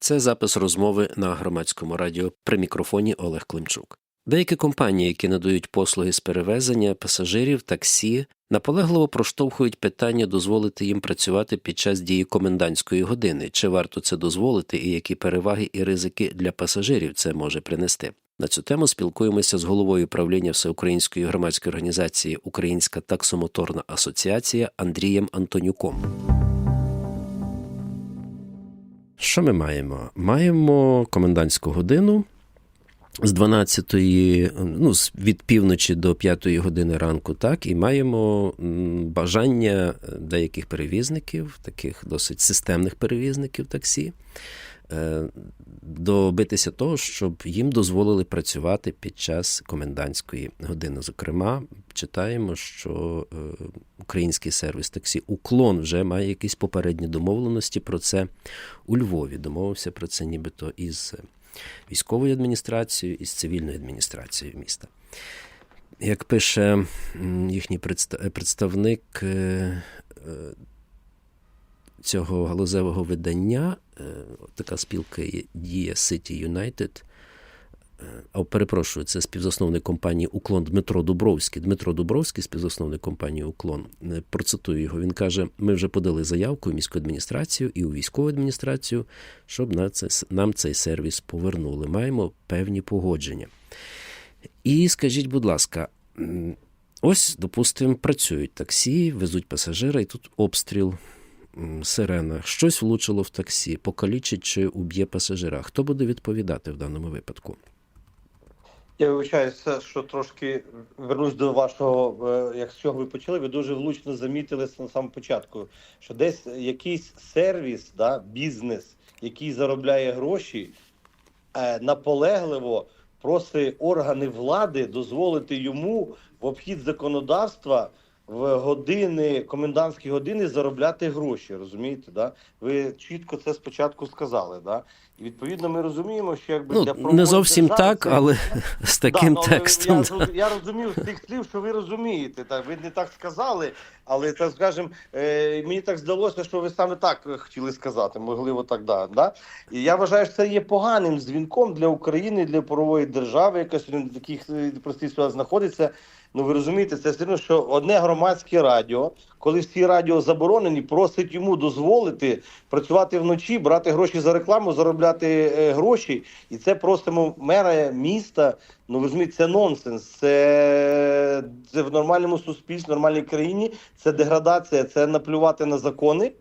Це запис розмови на громадському радіо при мікрофоні Олег Климчук. Деякі компанії, які надають послуги з перевезення пасажирів, таксі, наполегливо проштовхують питання дозволити їм працювати під час дії комендантської години. Чи варто це дозволити, і які переваги і ризики для пасажирів це може принести? На цю тему спілкуємося з головою правління Всеукраїнської громадської організації Українська таксомоторна асоціація Андрієм Антонюком. Що ми маємо? Маємо комендантську годину з 12 ну, від півночі до 5 години ранку, так, і маємо бажання деяких перевізників, таких досить системних перевізників таксі, е, добитися того, щоб їм дозволили працювати під час комендантської години. Зокрема, читаємо, що е, український сервіс таксі Уклон вже має якісь попередні домовленості про це у Львові. Домовився про це нібито із військовою адміністрацією і з цивільною адміністрацією міста. Як пише їхній представник е, е, цього галузевого видання, е, така спілка є- діє City United. Е, А перепрошую, це співзасновник компанії Уклон Дмитро Дубровський. Дмитро Дубровський, співзасновник компанії Уклон. Е, Процитую його. Він каже: ми вже подали заявку в міську адміністрацію і у військову адміністрацію, щоб на це, нам цей сервіс повернули. Маємо певні погодження. І скажіть, будь ласка, ось, допустимо, працюють таксі, везуть пасажира, і тут обстріл, сирена. Щось влучило в таксі, покалічить чи уб'є пасажира. Хто буде відповідати в даному випадку? Я вибачаюся, що трошки вернусь до вашого, е, як з чого ви почали, ви дуже влучно замітили на самому початку, що десь якийсь сервіс, да, бізнес, який заробляє гроші, е, наполегливо просить органи влади дозволити йому в обхід законодавства в години, комендантські години заробляти гроші. Розумієте, да? Ви чітко це спочатку сказали, да? І відповідно ми розуміємо, що якби Ну, для не зовсім так, це- але з таким Да, ну, але текстом. Я, да. я розумів з тих слів, що ви розумієте. Так, ви не так сказали, але так скажем, е, мені так здалося, що ви саме так хотіли сказати. Можливо, так да, да. І я вважаю, що це є поганим дзвінком для України, для правової держави, яка сьогодні в таких е, простих ситуаціях знаходиться. Ну ви розумієте, це все одно, що одне громадське радіо, коли всі радіо заборонені, просить йому дозволити працювати вночі, брати гроші за рекламу, заробляти е, гроші, і це просимо мера міста. Ну ви розумієте, це нонсенс. Це, це в нормальному суспільстві, в нормальній країні. Це деградація, це наплювати на закони.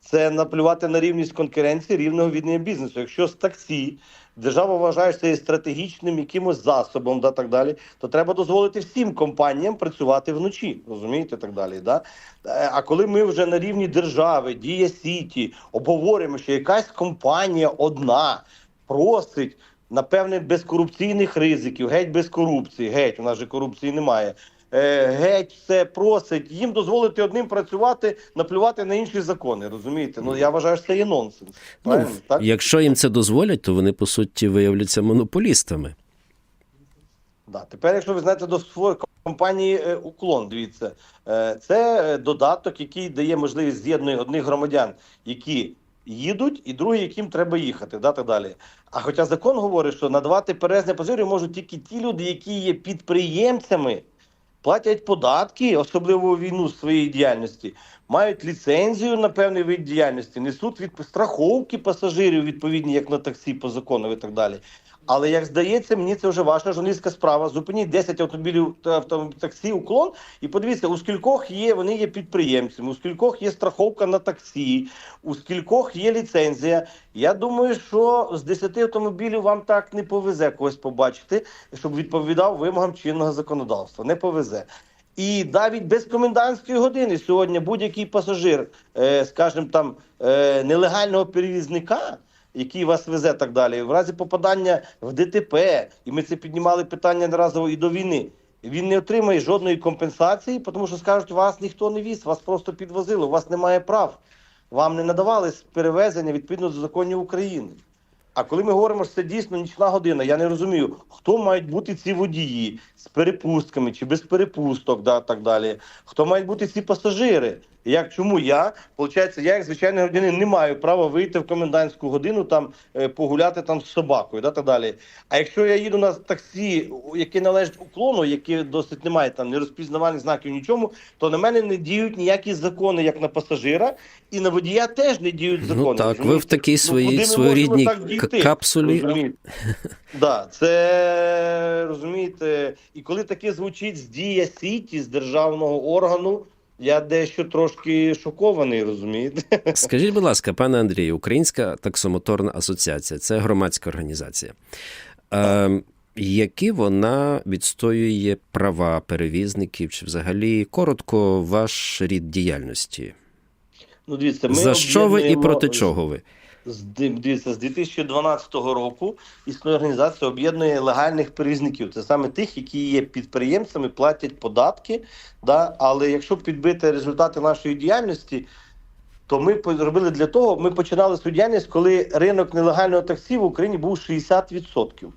Це наплювати на рівність конкуренції, рівного віднення бізнесу. Якщо з таксі держава вважає, що це стратегічним якимось засобом, да, так далі, то треба дозволити всім компаніям працювати вночі, розумієте, так далі. Да? Е, А коли ми вже на рівні держави, Дія Сіті, обговорюємо, що якась компанія одна просить. Напевне, без корупційних ризиків, геть без корупції, геть, у нас же корупції немає. Е, геть все просить їм дозволити одним працювати, наплювати на інші закони. Розумієте? Ну я вважаю, що це є нонсенс. Ну, так? якщо їм це дозволять, то вони по суті виявляться монополістами. Да. Тепер, якщо ви знаєте до своєї компанії е, Уклон, дивіться, е, це додаток, який дає можливість з'єднує одних громадян, які їдуть, і другі, яким треба їхати. Да, так далі. А хоча закон говорить, що надавати перевезення пасажирів можуть тільки ті люди, які є підприємцями, платять податки, особливо війну з своєї діяльності, мають ліцензію на певний вид діяльності, несуть від страховки пасажирів відповідні, як на таксі по закону і так далі. Але як здається, мені це вже ваша журналістська справа. Зупиніть 10 автомобілів та автом- таксі уклон і подивіться, у скількох є вони є підприємцями, у скількох є страховка на таксі, у скількох є ліцензія. Я думаю, що з 10 автомобілів вам так не повезе когось побачити, щоб відповідав вимогам чинного законодавства. Не повезе. І навіть без комендантської години сьогодні будь-який пасажир, е, скажімо там, е, нелегального перевізника, який вас везе так далі, в разі попадання в ДТП, і ми це піднімали питання неразово і до війни. Він не отримає жодної компенсації, тому що скажуть, вас ніхто не віз, вас просто підвозили, у вас немає прав. Вам не надавали перевезення відповідно до законів України. А коли ми говоримо, що це дійсно нічна година, я не розумію, хто мають бути ці водії з перепустками чи без перепусток, да, так далі. Хто мають бути ці пасажири? Як чому я? Получається, я як звичайний громадянин не маю права вийти в комендантську годину там е, погуляти там з собакою, да так далі. А якщо я їду на таксі, яке належить уклону, яке досить немає там не розпізнавальних знаків нічому, то на мене не діють ніякі закони, як на пасажира, і на водія теж не діють закони. Ну так, ви в такій Ну, своїй ми своєрідній капсулі. Розумієте? Да, це розумієте, і коли таке звучить з дія сіті, з державного органу, я дещо трошки шокований, розумієте? Скажіть, будь ласка, пане Андрію, Українська таксомоторна асоціація це громадська організація. Е, які вона відстоює права перевізників, чи взагалі коротко ваш рід діяльності? Ну, дивіться, ми За що ви і проти чого ви? З дивіться, з 2012 року існує організація об'єднує легальних перевізників. Це саме тих, які є підприємцями, платять податки. Да? Але якщо підбити результати нашої діяльності, то ми зробили для того, ми починали свою діяльність, коли ринок нелегального таксі в Україні був 60%.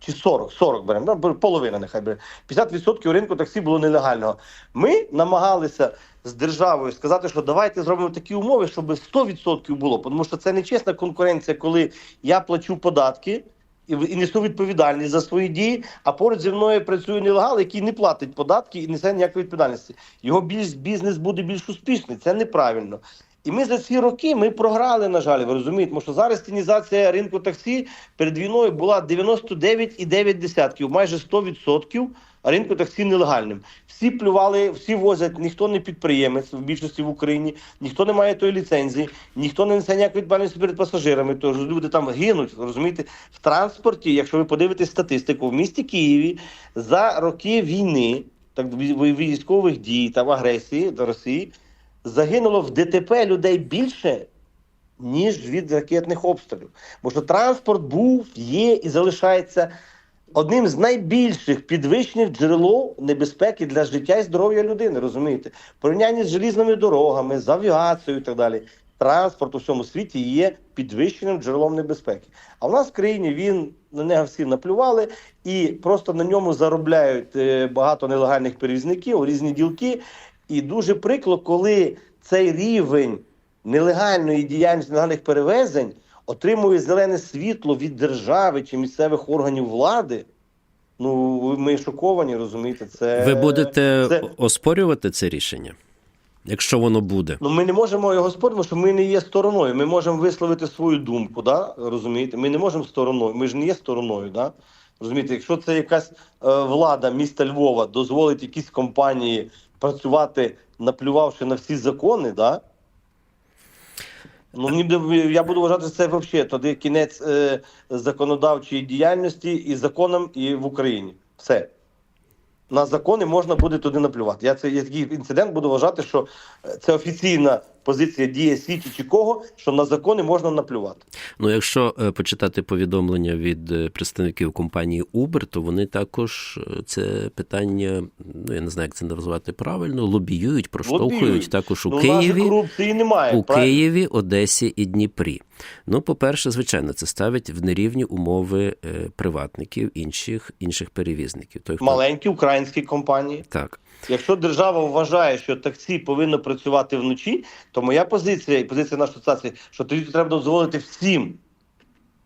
Чи 40, 40 беремо, ну, половина нехай бере. 50% ринку таксі було нелегального. Ми намагалися з державою сказати, що давайте зробимо такі умови, щоб 100% було. Тому що це не чесна конкуренція, коли я плачу податки і, і несу відповідальність за свої дії, а поруч зі мною працює нелегал, який не платить податки і несе ніякої відповідальності. Його більш бізнес буде більш успішний. Це неправильно. І ми за ці роки ми програли, на жаль, ви розумієте, тому що зараз тінізація ринку таксі перед війною була 99,9, майже 100% ринку таксі нелегальним. Всі плювали, всі возять, ніхто не підприємець в більшості в Україні, ніхто не має тої ліцензії, ніхто не несе ніякої відповідальності перед пасажирами. Тож люди там гинуть, розумієте, в транспорті, якщо ви подивитесь статистику, в місті Києві за роки війни, так військових дій та агресії до Росії загинуло в ДТП людей більше, ніж від ракетних обстрілів. Бо що транспорт був, є і залишається одним з найбільших підвищених джерело небезпеки для життя і здоров'я людини. Розумієте, В порівнянні з желізними дорогами, з авіацією і так далі. Транспорт у всьому світі є підвищеним джерелом небезпеки. А в нас в країні він на нього всі наплювали і просто на ньому заробляють е, багато нелегальних перевізників, різні ділки. І дуже прикро, коли цей рівень нелегальної діяльності нелегальних перевезень отримує зелене світло від держави чи місцевих органів влади. Ну, ми шоковані, розумієте, це Ви будете це- оспорювати це рішення, якщо воно буде. Ну, ми не можемо його спорити, що ми не є стороною. Ми можемо висловити свою думку, да? розумієте? Ми не можемо стороною. Ми ж не є стороною, да? Розумієте, якщо це якась е, влада міста Львова дозволить якісь компанії працювати, наплювавши на всі закони, да? Ну, я буду вважати це взагалі тоді кінець е, законодавчої діяльності і законом, і в Україні. Все. На закони можна буде туди наплювати. Я це я такий інцидент буду вважати, що е, це офіційна позиція дія Сіті чи кого, що на закони можна наплювати. Ну, якщо е, почитати повідомлення від е, представників компанії Uber, то вони також е, це питання, ну я не знаю, як це назвати правильно, лобіюють, проштовхують Лобіюють. також у ну, Києві. корупції немає. У правильно? Києві, Одесі і Дніпрі. Ну, по-перше, звичайно, це ставить в нерівні умови приватників інших інших перевізників. Той, хто Маленькі українські компанії. так. Якщо держава вважає, що таксі повинно працювати вночі, то моя позиція і позиція нашої асоціації, що тоді треба дозволити всім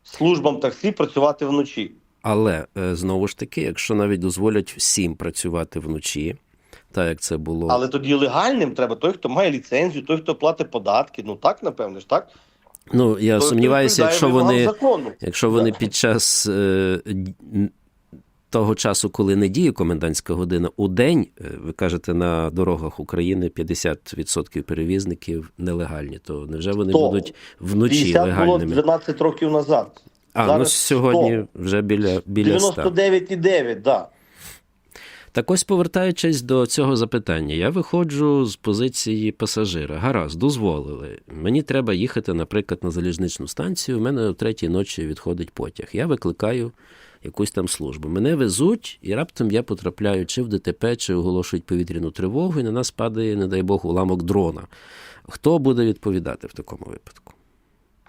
службам таксі працювати вночі. Але е, знову ж таки, якщо навіть дозволять всім працювати вночі, так як це було Але тоді легальним треба той, хто має ліцензію, той, хто платить податки. Ну так, напевне ж, так? ну я Той, сумніваюся, якщо вони закону. Якщо вони під час е, того часу, коли не діє комендантська година, у день, е, ви кажете, на дорогах України 50% перевізників нелегальні, то невже вони Сто. будуть вночі 50 було 12 років назад. А, ну зараз сьогодні вже біля, біля 100. 99,9, да. Так ось повертаючись до цього запитання, я виходжу з позиції пасажира. Гаразд, дозволили. Мені треба їхати, наприклад, на залізничну станцію. У мене о третій ночі відходить потяг. Я викликаю якусь там службу. Мене везуть, і раптом я потрапляю чи в ДТП, чи оголошують повітряну тривогу, і на нас падає, не дай Бог, уламок дрона. Хто буде відповідати в такому випадку?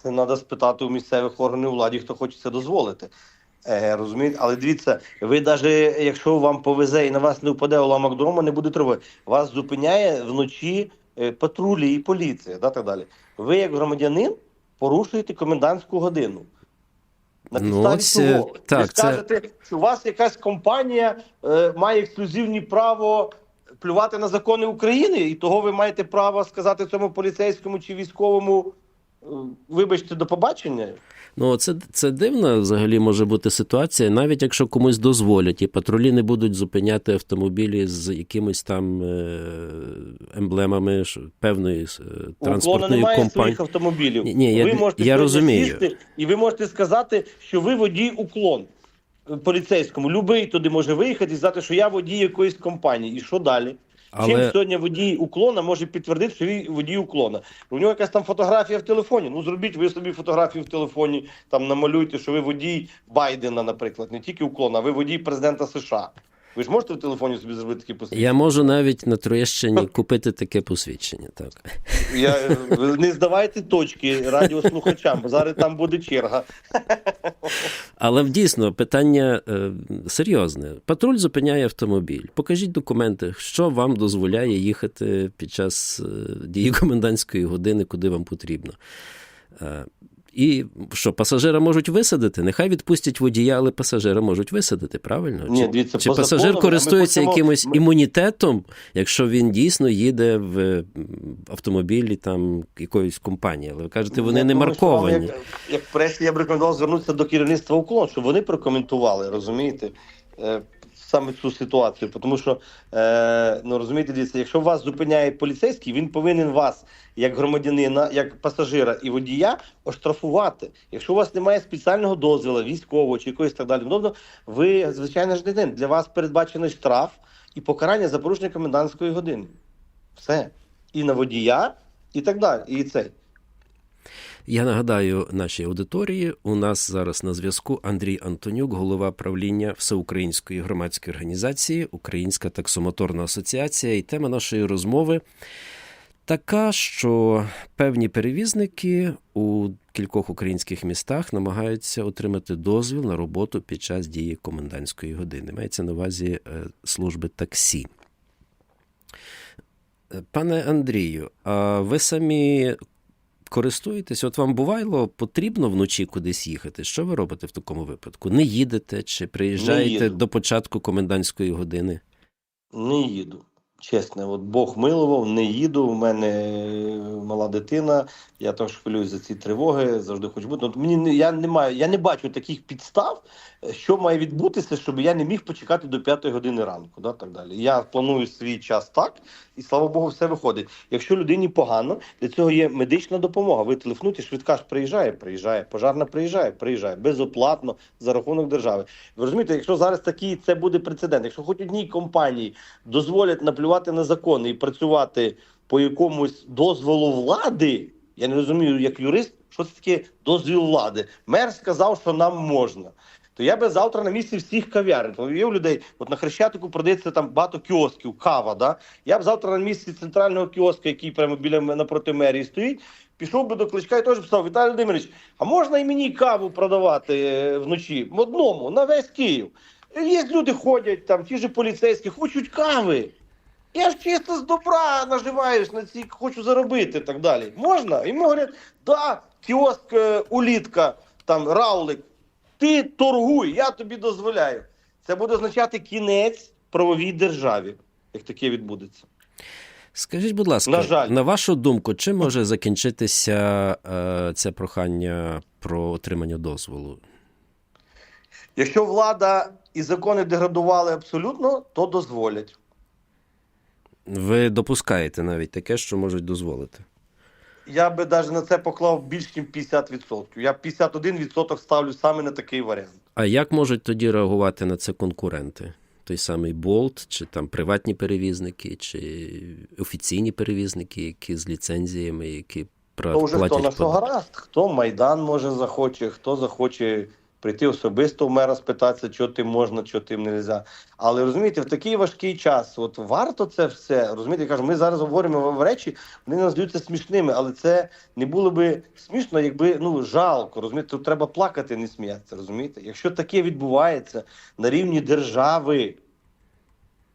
Це треба спитати у місцевих органів влади, хто хоче це дозволити. Е, розумієте? Але дивіться, ви навіть якщо вам повезе і на вас не впаде уламок дрона, не буде тривоги. Вас зупиняє вночі е, патрулі і поліція, да, так далі. Ви, як громадянин, порушуєте комендантську годину. На Ну, це- чого? Ви скажете, це- що у вас якась компанія е, має ексклюзивні право плювати на закони України, і того ви маєте право сказати цьому поліцейському чи військовому, е, вибачте, до побачення. Ну, це, це дивна взагалі може бути ситуація, навіть якщо комусь дозволять, і патрулі не будуть зупиняти автомобілі з якимись там е, емблемами певної е, транспортної немає компанії. своїх автомобілів. Ні, ні, я- можете я розумію. сісти, і ви можете сказати, що ви водій уклон е, поліцейському. Любий туди може виїхати і сказати, що я водій якоїсь компанії. І що далі? Але- Чим сьогодні водій уклона може підтвердити, що він водій уклона? У нього якась там фотографія в телефоні. Ну зробіть ви собі фотографію в телефоні, там намалюйте, що ви водій Байдена, наприклад, не тільки уклона, а ви водій президента США. Ви ж можете в телефоні собі зробити такі посвідчення? Я можу навіть на Троєщині купити таке посвідчення. Так. Я е, не здавайте точки радіослухачам, бо зараз там буде черга. Але дійсно питання е, серйозне. Патруль зупиняє автомобіль. Покажіть документи, що вам дозволяє їхати під час е, дії комендантської години, куди вам потрібно. І що, пасажира можуть висадити? Нехай відпустять водія, але пасажира можуть висадити, правильно? Ні, дивіться, чи пасажир закону, користується хочемо- якимось імунітетом, якщо він дійсно їде в автомобілі там якоїсь компанії? Але ви кажете, вони Я не думаю, марковані. Як, як пресі я б рекомендував звернутися до керівництва уклон, щоб вони прокоментували, розумієте, е, саме цю ситуацію. Тому що, е, ну розумієте, дивіться, якщо вас зупиняє поліцейський, він повинен вас, як громадянина, як пасажира і водія, оштрафувати. Якщо у вас немає спеціального дозволу, військового чи якогось так далі, тобто ви звичайно ж не один. Для вас передбачений штраф і покарання за порушення комендантської години. Все. І на водія, і так далі. І цей. Я нагадаю нашій аудиторії. У нас зараз на зв'язку Андрій Антонюк, голова правління Всеукраїнської громадської організації Українська таксомоторна асоціація. І тема нашої розмови така, що певні перевізники у кількох українських містах намагаються отримати дозвіл на роботу під час дії комендантської години. Мається на увазі е, служби таксі. Е, Пане Андрію, а ви самі користуєтесь? От вам бувало потрібно вночі кудись їхати. Що ви робите в такому випадку? Не їдете чи приїжджаєте до початку комендантської години? Не їду. Чесно, от Бог милував, не їду. У мене мала дитина. Я також хвилююсь за ці тривоги, завжди хочу бути. От мені я не маю, я не бачу таких підстав, що має відбутися, щоб я не міг почекати до п'ятої години ранку. Да, так далі. Я планую свій час так, і слава Богу, все виходить. Якщо людині погано, для цього є медична допомога. Ви телефонуєте, швидка ж приїжджає, приїжджає, пожарна приїжджає, приїжджає безоплатно за рахунок держави. Ви розумієте, якщо зараз такий це буде прецедент, якщо хоч одній компанії дозволять наплювати на закони і працювати по якомусь дозволу влади, я не розумію, як юрист, що це таке дозвіл влади. Мер сказав, що нам можна. То я би завтра на місці всіх кав'ярень. Є у людей, от на Хрещатику продається там багато кіосків, кава. Да? Я б завтра на місці центрального кіоска, який прямо біля напроти мерії стоїть, пішов би до кличка і теж писав: Віталій Володимирович, а можна і мені каву продавати е, вночі? Одному, на весь Київ. Є люди ходять, там, ті ж поліцейські, хочуть кави. Я ж чисто з добра наживаюсь на ці, хочу заробити і так далі. Можна? І йому говорять, да, кіоск е, улітка, там раулик, ти торгуй, я тобі дозволяю. Це буде означати кінець правовій державі, як таке відбудеться. Скажіть, будь ласка, На жаль. на вашу думку, чим може закінчитися е, це прохання про отримання дозволу? Якщо влада і закони деградували абсолютно, то дозволять. Ви допускаєте навіть таке, що можуть дозволити? Я би навіть на це поклав більш ніж 50%. Я 51% ставлю саме на такий варіант. А як можуть тоді реагувати на це конкуренти? Той самий Болт, чи там приватні перевізники, чи офіційні перевізники, які з ліцензіями, які пра- То вже хто на що гаразд, хто Майдан може захоче, хто захоче прийти особисто в мера спитатися, що тим можна, що тим не можна. Але розумієте, в такий важкий час, от варто це все. Розумієте, я кажу, ми зараз говоримо в речі, вони нам здаються смішними, але це не було би смішно, якби ну жалко. Розумієте, тут треба плакати, не сміятися. Розумієте, якщо таке відбувається на рівні держави.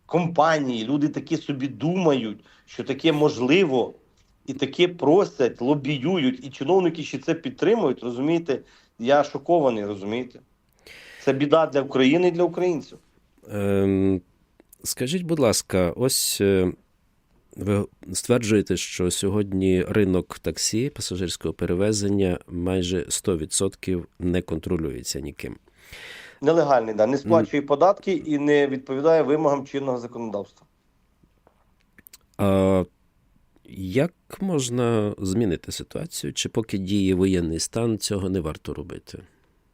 компанії, люди такі собі думають, що таке можливо, і таке просять, лобіюють, і чиновники ще це підтримують. Розумієте, я шокований, розумієте? Це біда для України і для українців. Ем, скажіть, будь ласка, ось е, ви стверджуєте, що сьогодні ринок таксі пасажирського перевезення майже 100% не контролюється ніким. Нелегальний, да, не сплачує податки і не відповідає вимогам чинного законодавства. А як можна змінити ситуацію? Чи поки діє воєнний стан, цього не варто робити?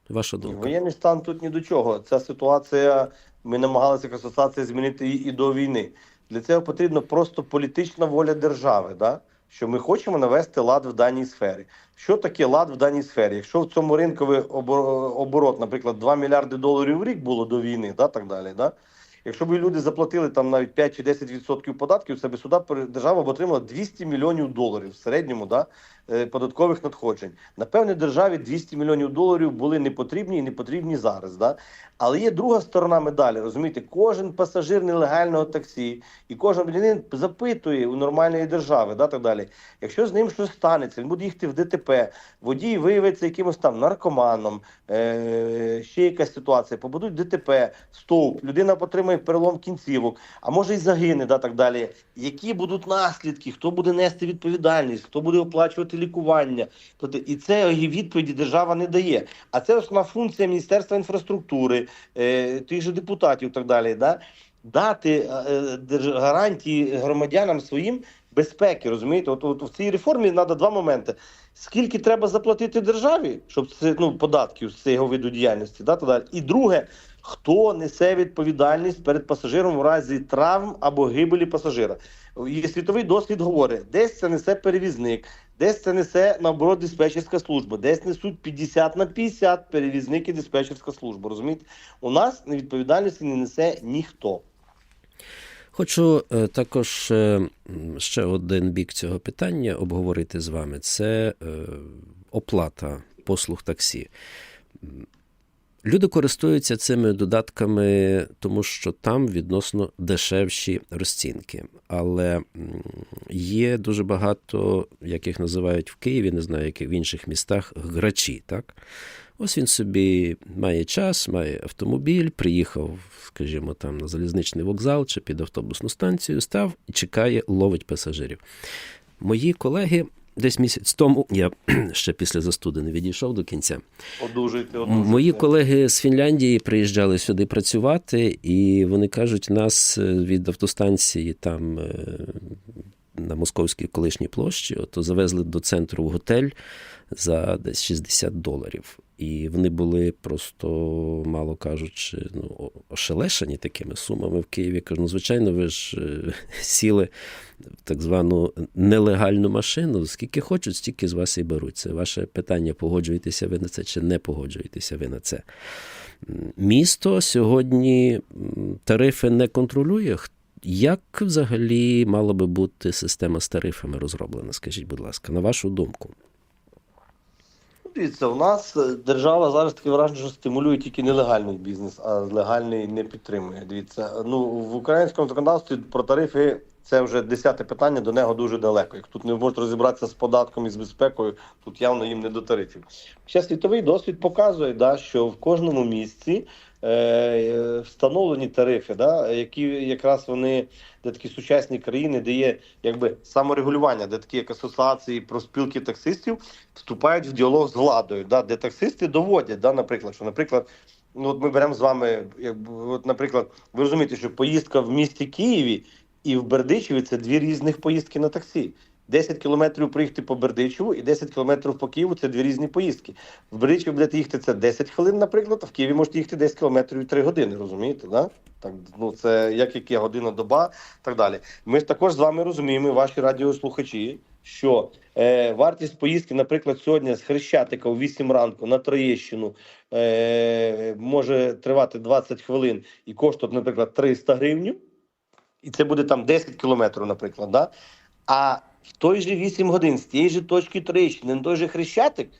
Ваша думка? Воєнний стан тут ні до чого. Ця ситуація, ми намагалися асоціація змінити і до війни. Для цього потрібна просто політична воля держави, да? що ми хочемо навести лад в даній сфері. Що таке лад в даній сфері? Якщо в цьому ринковий оборот, наприклад, 2 мільярди доларів в рік було до війни, да, так далі, да? Якщо б люди заплатили там навіть 5 чи 10% податків, це б сюди держава б отримала 200 мільйонів доларів в середньому да, податкових надходжень. Напевне, державі 200 мільйонів доларів були не потрібні і не потрібні зараз. Да? Але є друга сторона медалі. Розумієте, кожен пасажир нелегального таксі і кожен громадянин запитує у нормальної держави, да, так далі. Якщо з ним щось станеться, він буде їхати в ДТП, водій виявиться якимось там наркоманом, е- ще якась ситуація, побудуть ДТП, стовп, людина отримає перелом кінцівок, а може й загине, да, так далі. Які будуть наслідки, хто буде нести відповідальність, хто буде оплачувати лікування? Тобто, і це відповіді держава не дає. А це основна функція Міністерства інфраструктури, е, тих же депутатів, і так далі. Да? Дати е, гарантії громадянам своїм безпеки, розумієте? От, от в цій реформі треба два моменти: скільки треба заплатити державі, щоб це ну податків з цього виду діяльності, да, так далі. І друге, хто несе відповідальність перед пасажиром в разі травм або гибелі пасажира. І світовий досвід говорить, десь це несе перевізник, десь це несе наоборот диспетчерська служба, десь несуть 50 на 50 перевізник і диспетчерська служба. Розумієте, у нас відповідальності не несе ніхто. Хочу е, також е, ще один бік цього питання обговорити з вами. Це е, оплата послуг таксі. Люди користуються цими додатками, тому що там відносно дешевші розцінки. Але є дуже багато, як їх називають в Києві, не знаю, як і в інших містах, грачі. Так? Ось він собі має час, має автомобіль, приїхав, скажімо, там на залізничний вокзал чи під автобусну станцію, став і чекає, ловить пасажирів. Мої колеги десь місяць тому, я ще після застуди не відійшов до кінця. Одужуйте, одужуйте. Мої колеги з Фінляндії приїжджали сюди працювати, і вони кажуть, нас е, від автостанції там е, на Московській колишній площі, ото завезли до центру в готель за десь 60 доларів. І вони були просто, мало кажучи, ну, ошелешені такими сумами в Києві. Кажу, ну, звичайно, ви ж е, сіли в так звану нелегальну машину. Скільки хочуть, стільки з вас і беруть. Це ваше питання, погоджуєтеся ви на це чи не погоджуєтеся ви на це. Місто сьогодні тарифи не контролює. Як взагалі мала би бути система з тарифами розроблена? Скажіть, будь ласка, на вашу думку? Дивіться, у нас е, держава зараз таке враження, що стимулює тільки нелегальний бізнес, а легальний не підтримує. Дивіться, ну в українському законодавстві про тарифи це вже десяте питання, до нього дуже далеко. Як тут не можуть розібратися з податком і з безпекою, тут явно їм не до тарифів. Ще світовий досвід показує, да, що в кожному місці встановлені тарифи, да, які якраз вони де такі сучасні країни, де є якби саморегулювання, де такі як асоціації про спілки таксистів вступають в діалог з владою, да, де таксисти доводять, да, наприклад, що, наприклад, ну от ми беремо з вами, якби, от, наприклад, ви розумієте, що поїздка в місті Києві і в Бердичеві це дві різних поїздки на таксі. 10 кілометрів проїхати по Бердичеву і 10 кілометрів по Києву це дві різні поїздки. В Бердичеві будете їхати це 10 хвилин, наприклад, а в Києві можете їхати 10 кілометрів і 3 години, розумієте? Да? Так, ну це як яке година доба, так далі. Ми ж також з вами розуміємо, ваші радіослухачі, що е, вартість поїздки, наприклад, сьогодні з Хрещатика у 8 ранку на Троєщину е, може тривати 20 хвилин і коштувати, наприклад, 300 гривень, і це буде там 10 кілометрів, наприклад. Да? А в той же 8 годин з тієї ж точки Троєщини, на той же Хрещатик,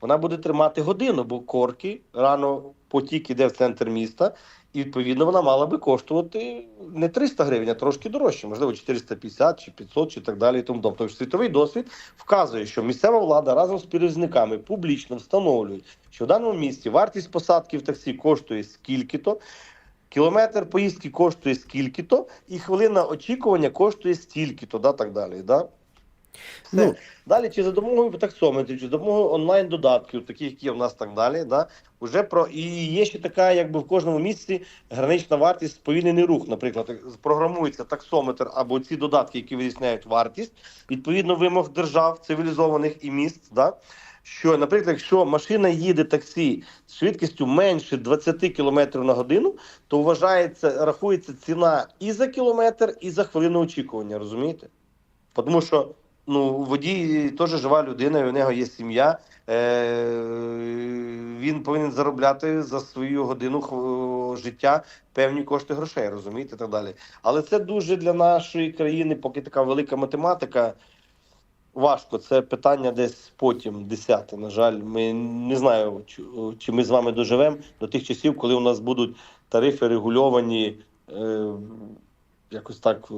вона буде тримати годину, бо корки рано потік іде в центр міста, і відповідно вона мала би коштувати не 300 гривень, а трошки дорожче, можливо, 450 чи 500 чи так далі. І тому тобто світовий досвід вказує, що місцева влада разом з перевізниками публічно встановлюють, що в даному місті вартість посадки в таксі коштує скільки-то. Кілометр поїздки коштує скільки-то, і хвилина очікування коштує стільки-то, да, так далі. Да? Все. Ну. Далі, чи за допомогою таксометрів, чи за допомогою онлайн-додатків, таких, які в нас так далі, да, уже про і є ще така, якби в кожному місці гранична вартість сповільнений рух. Наприклад, програмується таксометр або ці додатки, які вирісняють вартість, відповідно вимог держав цивілізованих і міст. Да, що, наприклад, якщо машина їде таксі з швидкістю менше 20 км на годину, то вважається, рахується ціна і за кілометр, і за хвилину очікування, розумієте? Тому що ну, водій теж жива людина, і у нього є сім'я. Е- він повинен заробляти за свою годину життя певні кошти грошей, розумієте, так далі. Але це дуже для нашої країни, поки така велика математика. Важко, це питання десь потім, десяте. На жаль, ми не знаю, чи ми з вами доживемо до тих часів, коли у нас будуть тарифи регульовані. Е, якось так. е,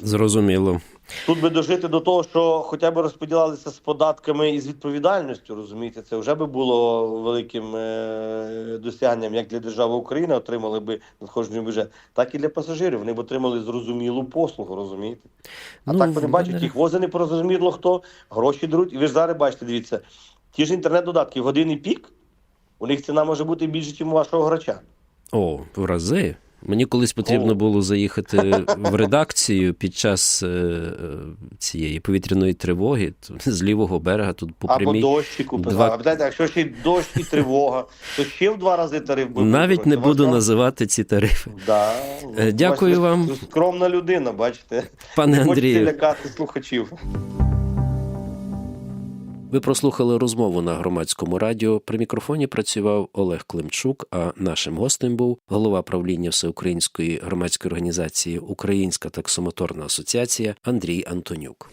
Зрозуміло. Тут би дожити до того, що хоча б розподілялися з податками і з відповідальністю, розумієте, це вже би було великим е- досягненням, як для держави України отримали би надходження бюджет, так і для пасажирів. Вони б отримали зрозумілу послугу, розумієте? А Ну, так вони бачать, їх возить не порозуміло хто, гроші беруть. І ви ж зараз бачите, дивіться, ті ж інтернет-додатки в годинний пік, у них ціна може бути більше, ніж у вашого грача. О, в рази. Мені колись потрібно було заїхати в редакцію під час е, е, цієї повітряної тривоги з лівого берега тут по Або прямій. дощику два- питаєте, якщо ще й дощ і тривога, то ще в два рази тариф буде. Навіть не буду Вас- називати ці тарифи. Да. Е, дякую Бачите, вам. Скромна людина, бачите. Пане Андрію, лякати слухачів. Ви прослухали розмову на громадському радіо. При мікрофоні працював Олег Климчук. А нашим гостем був голова правління Всеукраїнської громадської організації Українська таксомоторна асоціація Андрій Антонюк.